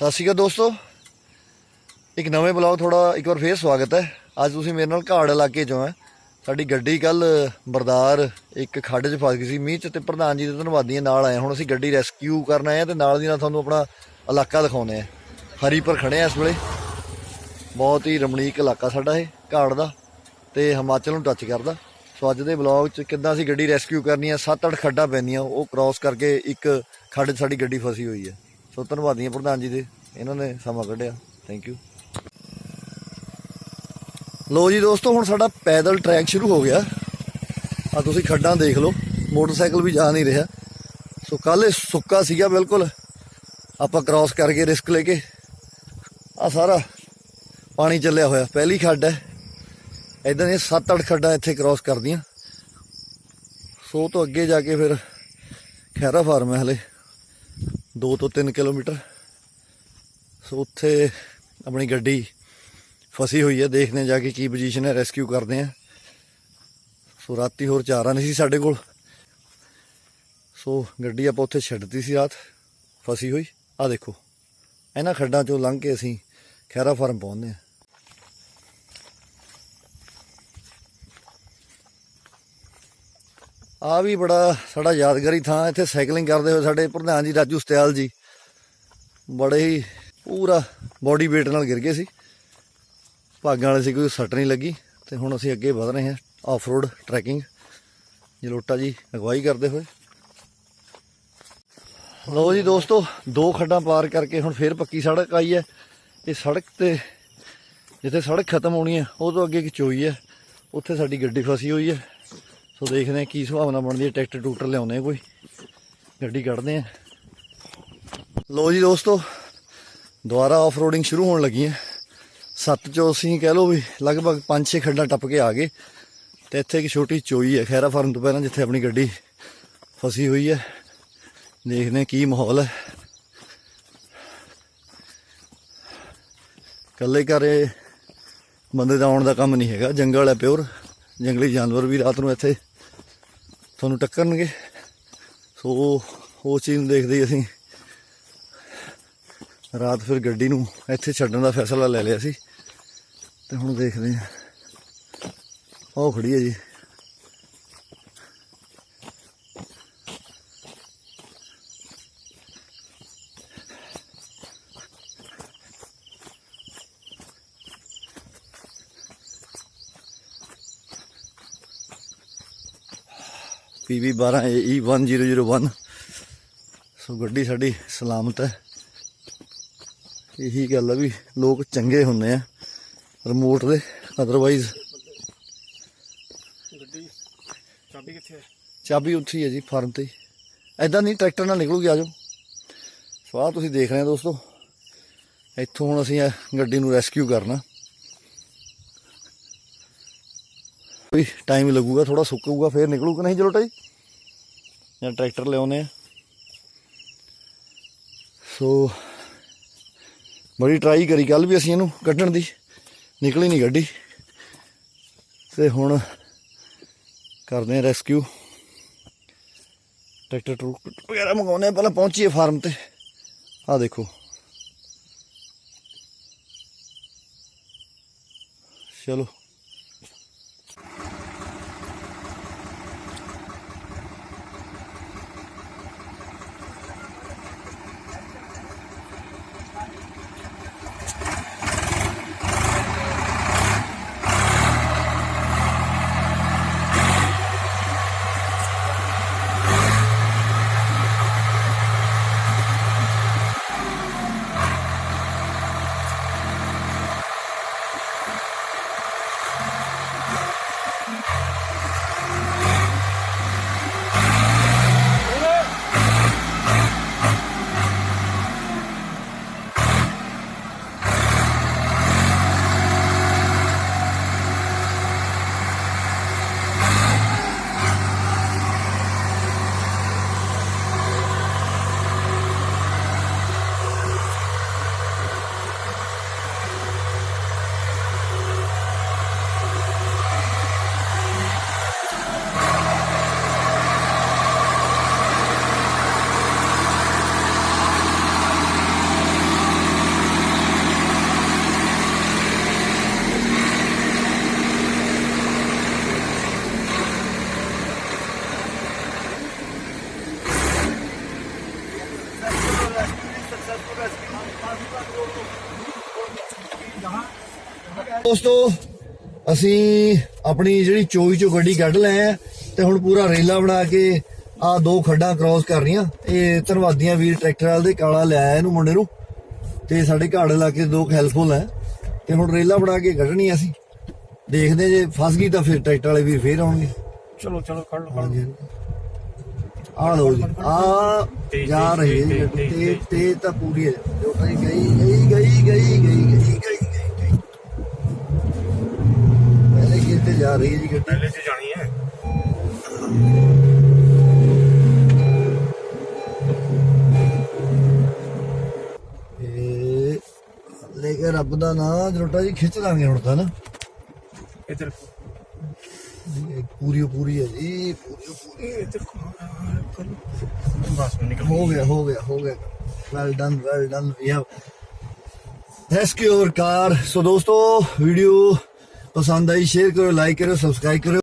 ਸਤਿ ਸ਼੍ਰੀ ਅਕਾਲ ਦੋਸਤੋ। ਇੱਕ ਨਵੇਂ ਬਲੌਗ ਥੋੜਾ ਇੱਕ ਵਾਰ ਫੇਰ ਸਵਾਗਤ ਹੈ। ਅੱਜ ਤੁਸੀਂ ਮੇਰੇ ਨਾਲ ਘਾੜ ਇਲਾਕੇ ਚੋਂ ਹੈ। ਸਾਡੀ ਗੱਡੀ ਕੱਲ ਬਰਦਾਰ ਇੱਕ ਖੱਡ 'ਚ ਫਸ ਗਈ ਸੀ। ਮੀਂਹ 'ਚ ਤੇ ਪ੍ਰਧਾਨ ਜੀ ਦੇ ਧੰਨਵਾਦੀਆਂ ਨਾਲ ਆਏ ਹੁਣ ਅਸੀਂ ਗੱਡੀ ਰੈਸਕਿਊ ਕਰਨ ਆਏ ਆ ਤੇ ਨਾਲ ਦੀ ਨਾਲ ਤੁਹਾਨੂੰ ਆਪਣਾ ਇਲਾਕਾ ਦਿਖਾਉਨੇ ਆ ਹਰੀਪੁਰ ਖੜੇ ਆ ਇਸ ਵੇਲੇ। ਬਹੁਤ ਹੀ ਰਮਣੀਕ ਇਲਾਕਾ ਸਾਡਾ ਇਹ ਘਾੜ ਦਾ ਤੇ ਹਿਮਾਚਲ ਨੂੰ ਟੱਚ ਕਰਦਾ। ਸੋ ਅੱਜ ਦੇ ਬਲੌਗ 'ਚ ਕਿੱਦਾਂ ਅਸੀਂ ਗੱਡੀ ਰੈਸਕਿਊ ਕਰਨੀ ਆ 7-8 ਖੱਡਾਂ ਪੈਂਦੀਆਂ, ਉਹ ਕ੍ਰਾਸ ਕਰਕੇ ਇੱਕ ਖੱਡ 'ਚ ਸਾਡੀ ਗੱਡੀ ਫਸੀ ਹੋਈ ਹੈ। ਸੋ ਧੰਨਵਾਦੀਆਂ ਪ੍ਰਧਾਨ ਜੀ ਦੇ। ਇਹਨਾਂ ਨੇ ਸਮਾਂ ਕੱਢਿਆ। ਥੈਂਕ ਯੂ ਲੋ ਜੀ ਦੋਸਤੋ, ਹੁਣ ਸਾਡਾ ਪੈਦਲ ਟਰੈਕ ਸ਼ੁਰੂ ਹੋ ਗਿਆ। ਆ ਤੁਸੀਂ ਖੱਡਾਂ ਦੇਖ ਲਓ। ਮੋਟਰਸਾਈਕਲ ਵੀ ਜਾ ਨਹੀਂ ਰਿਹਾ। ਸੋ ਕੱਲ ਇਹ ਸੁੱਕਾ ਸੀਗਾ ਬਿਲਕੁਲ। ਆਪਾਂ ਕ੍ਰਾਸ ਕਰਕੇ ਰਿਸਕ ਲੈ ਕੇ ਆ ਸਾਰਾ ਪਾਣੀ ਚੱਲਿਆ ਹੋਇਆ। ਪਹਿਲੀ ਖੱਡ ਹੈ। ਇਦਾਂ ਦੀਆਂ 7-8 ਖੱਡਾਂ ਇੱਥੇ ਕ੍ਰਾਸ ਕਰਦੀਆਂ ਸੋ ਤੋਂ ਅੱਗੇ ਜਾ ਕੇ ਫਿਰ ਖੈਰਾ ਫਾਰਮ ਹੈ ਹਲੇ। 2 ਤੋਂ 3 ਕਿਲੋਮੀਟਰ। ਸੋ ਉੱਥੇ ਆਪਣੀ ਗੱਡੀ ਫਸੀ ਹੋਈ ਹੈ। ਦੇਖਦੇ ਹਾਂ ਜਾ ਕੇ ਕੀ ਪੋਜੀਸ਼ਨ ਹੈ। ਰੈਸਕਿਊ ਕਰਦੇ ਆ ਸੋ ਰਾਤੀ ਹੋਰ ਚਾਰਾਂ ਨਹੀਂ ਸੀ ਸਾਡੇ ਕੋਲ। ਸੋ ਗੱਡੀ ਆਪਾਂ ਉੱਥੇ ਛੱਡਤੀ ਸੀ ਰਾਤ। ਫਸੀ ਹੋਈ। ਆ ਦੇਖੋ। ਇਹਨਾਂ ਖੱਡਾਂ ਚੋਂ ਲੰਘ ਕੇ ਅਸੀਂ ਖੈਰਾ ਫਾਰਮ ਪਹੁੰਚਦੇ ਆ ਆ ਵੀ ਬੜਾ ਸਾਡਾ ਯਾਦਗਾਰੀ ਥਾਂ, ਇੱਥੇ ਸਾਈਕਲਿੰਗ ਕਰਦੇ ਹੋਏ ਸਾਡੇ ਪ੍ਰਧਾਨ ਜੀ ਰਾਜੂ ਸਤਿਆਲ ਜੀ। ਬੜੇ ਹੀ ਪੂਰਾ ਬੋਡੀ weight ਨਾਲ ਗਿਰ ਗਏ ਸੀ। ਭਾਗਾਂ ਵਾਲੇ ਸੀ, ਕੋਈ ਸੱਟ ਨਹੀਂ ਲੱਗੀ ਤੇ ਹੁਣ ਅਸੀਂ ਅੱਗੇ ਵਧ ਰਹੇ ਹਾਂ ਆਫ ਰੋਡ ਟਰੈਕਿੰਗ ਜਲੋਟਾ ਜੀ ਅਗਵਾਈ ਕਰਦੇ ਹੋਏ। ਲੋ ਜੀ ਦੋਸਤੋ, ਦੋ ਖੱਡਾਂ ਪਾਰ ਕਰਕੇ ਹੁਣ ਫੇਰ ਪੱਕੀ ਸੜਕ ਆਈ ਹੈ। ਇਹ ਸੜਕ ਤੇ ਜਿੱਥੇ ਸੜਕ ਖਤਮ ਹੋਣੀ ਹੈ, ਉਹ ਤੋਂ ਅੱਗੇ ਇੱਕ ਚੋਈ ਹੈ। ਉੱਥੇ ਸਾਡੀ ਗੱਡੀ ਫਸੀ ਹੋਈ ਹੈ। ਸੋ ਦੇਖਦੇ ਹਾਂ ਕੀ ਸੁਭਾਵਨਾ ਬਣਦੀ ਹੈ, ਟਰੈਕਟਰ ਟੂਟਰ ਲਿਆਉਂਦੇ ਕੋਈ। ਗੱਡੀ ਕੱਢਦੇ ਆ ਲੋ ਜੀ ਦੋਸਤੋ, ਦੁਬਾਰਾ ਆਫ ਰੋਡਿੰਗ ਸ਼ੁਰੂ ਹੋਣ ਲੱਗੀ ਹੈ। ਸੱਤ ਚੋਂ ਅਸੀਂ ਕਹਿ ਲਓ ਵੀ, ਲਗਭਗ 5-6 ਖੱਡਾਂ ਟੱਪ ਕੇ ਆ ਗਏ। ਤੇ ਇੱਥੇ ਇੱਕ ਛੋਟੀ ਚੋਈ ਹੈ ਖੈਰਾ ਫਾਰਮ ਤੋਂ ਪਹਿਲਾਂ ਜਿੱਥੇ ਆਪਣੀ ਗੱਡੀ ਫਸੀ ਹੋਈ ਹੈ। ਦੇਖਦੇ ਹਾਂ ਕੀ ਮਾਹੌਲ ਹੈ। ਕੱਲੇ ਘਰੇ ਬੰਦੇ ਦਾ ਆਉਣ ਦਾ ਕੰਮ ਨਹੀਂ ਹੈਗਾ, ਜੰਗਲ ਹੈ ਪਿਓਰ। ਜੰਗਲੀ ਜਾਨਵਰ ਵੀ ਰਾਤ ਨੂੰ ਇੱਥੇ ਤੁਹਾਨੂੰ ਟੱਕਰਨਗੇ। ਸੋ ਉਹ ਚੀਜ਼ ਨੂੰ ਦੇਖਦੇ ਹੀ ਅਸੀਂ ਰਾਤ ਫਿਰ ਗੱਡੀ ਨੂੰ ਇੱਥੇ ਛੱਡਣ ਦਾ ਫੈਸਲਾ ਲੈ ਲਿਆ ਸੀ। ਤੇ ਹੁਣ ਦੇਖਦੇ ਹਾਂ। ਉਹ ਖੜੀ ਹੈ ਜੀ। PV 12 AE 1001 ਸੋ ਗੱਡੀ ਸਾਡੀ ਸਲਾਮਤ ਹੈ। ਇਹੀ ਗੱਲ ਆ ਵੀ ਲੋਕ ਚੰਗੇ ਹੁੰਦੇ ਆ ਰਿਮੋਟ ਦੇ ਅਦਰਵਾਈਜ਼ ਗੱਡੀ ਚਾਬੀ ਕਿੱਥੇ ਹੈ ਚਾਬੀ ਉੱਥੇ ਹੀ ਹੈ ਜੀ ਫਾਰਮ ਤੇ। ਐਦਾਂ ਨਹੀਂ ਟਰੈਕਟਰ ਨਾਲ ਨਿਕਲੂਗੀ ਆਜੋ ਸਵਾਹ ਤੁਸੀਂ ਦੇਖ ਰਹੇ ਹੋ ਦੋਸਤੋ। ਇੱਥੋਂ ਹੁਣ ਅਸੀਂ ਗੱਡੀ ਨੂੰ ਰੈਸਕਿਊ ਕਰਨਾ। ਕੋਈ ਟਾਈਮ ਲੱਗੂਗਾ ਥੋੜਾ ਸੁੱਕੂਗਾ ਫੇਰ ਨਿਕਲੂਗਾ ਨਹੀਂ ਚਲੋ ਟਾਈ ਜਾਂ ਟਰੈਕਟਰ ਲਿਆਉਨੇ ਆ। ਸੋ ਬੜੀ ਟਰਾਈ ਕਰੀ ਕੱਲ ਵੀ ਅਸੀਂ ਇਹਨੂੰ ਕੱਢਣ ਦੀ। ਨਿਕਲੀ ਨਹੀਂ ਗੱਡੀ। ਤੇ ਹੁਣ ਕਰਦੇ ਆ ਰੈਸਕਿਊ ਟਰੈਕਟਰ ਟਰੂਕ ਵਗੈਰਾ ਮੰਗਾਉਨੇ ਆ, ਪਹਿਲਾਂ ਪਹੁੰਚੀਏ ਫਾਰਮ ਤੇ। ਆ ਦੇਖੋ। ਚਲੋ। ਦੋਸਤੋ ਅਸੀਂ ਆਪਣੀ ਜਿਹੜੀ ਚੋਈ ਚੋ ਗੱਡੀ ਕੱਢ ਲਏ ਆ ਤੇ ਹੁਣ ਪੂਰਾ ਰੇਲਾ ਬਣਾ ਕੇ ਆ ਦੋ ਖੱਡਾਂ ਕ੍ਰਾਸ ਕਰਨੀਆਂ ਇਹ ਧਰਵਾਦੀਆਂ ਵੀਰ ਟਰੈਕਟਰ ਵਾਲ ਦੇ ਕਾਲਾ ਲਿਆ ਇਹਨੂੰ ਮੁੰਡੇ ਨੂੰ। ਤੇ ਸਾਡੇ ਘਾੜ ਲਾ ਕੇ ਦੋ ਹੈਲਪਫੁਲ ਹੈ ਤੇ ਹੁਣ ਰੇਲਾ ਬਣਾ ਕੇ ਕੱਢਣੀ ਅਸੀਂ। ਦੇਖਦੇ ਜੇ ਫਸ ਗਈ ਤਾਂ ਫਿਰ ਟਰੈਕਟਰ ਵਾਲੇ ਵੀਰ ਫੇਰ ਆਉਣਗੇ। ਚਲੋ ਚਲੋ ਕੱਢ ਲਓ ਆ ਲੋ ਜੀ ਆ ਜਾ ਰਹੀ ਹੈ। ਤੇ ਤੇ ਤਾਂ ਪੂਰੀ ਹੈ। ਜੋ ਕਹੀ ਗਈ ਗਈ ਗਈ ਗਈ ਗਈ ਗਈ ਗਈ ਗਈ ਪਹਿਲੇ ਕਿਤੇ ਜਾ ਰਹੀ ਹੈ ਜੀ ਗੱਡੀ? ਪਹਿਲੇ ਚ ਜਾਣੀ ਹੈ। ਇਹ ਲੈ ਕੇ ਰੱਬ ਦਾ ਨਾਮ ਜਰੋਟਾ ਜੀ ਖਿੱਚ ਲਾਂਗੇ ਹੁਣ ਤਾਂ ਨਾ। ਇੱਧਰ। ਪੂਰੀ ਪੂਰੀ ਹੈ ਜੀ ਪੂਰੀ। ਇਹ ਦੇਖੋ ਬਸ ਨਿਕਲ ਹੋ ਗਿਆ ਹੋ ਗਿਆ ਹੋ ਗਿਆ well done well done we have rescue और कार सो दोस्तों वीडियो पसंद आई शेयर करो लाइक करो सब्सक्राइब करो